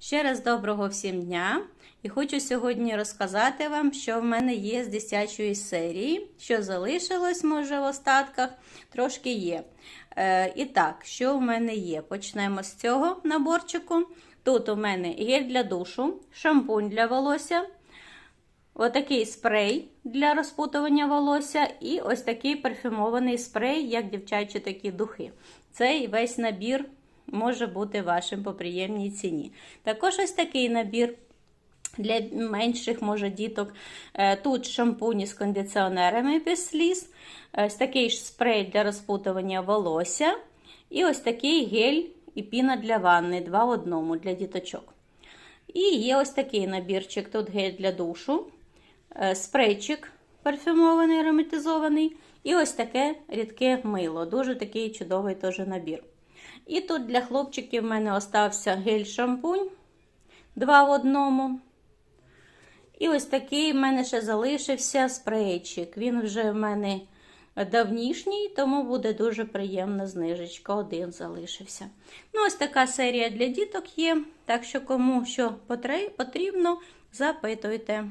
Ще раз доброго всім дня! І хочу сьогодні розказати вам, що в мене є з дитячої серії, що залишилось, може, в остатках, трошки є. Е, і так, що в мене є? Почнемо з цього наборчику. Тут у мене гель для душу, шампунь для волосся, отакий спрей для розпутування волосся, і ось такий парфюмований спрей, як дівчачі такі духи. Цей весь набір може бути вашим по приємній ціні. Також ось такий набір. Для менших, може, діток. Е, Тут шампуні з кондиціонерами без сліз, ось такий ж спрей для розпутування волосся. І ось такий гель і піна для ванни, два в одному для діточок. І є ось такий набірчик: тут гель для душу, е, спрейчик парфюмований, ароматизований. І ось таке рідке мило. Дуже такий чудовий теж набір. І тут для хлопчиків в мене остався гель-шампунь, два в одному. І ось такий в мене ще залишився спрейчик. Він вже в мене давнішній, тому буде дуже приємна знижечка. Один залишився. Ну, ось така серія для діток є. Так що, кому що потрібно, запитуйте.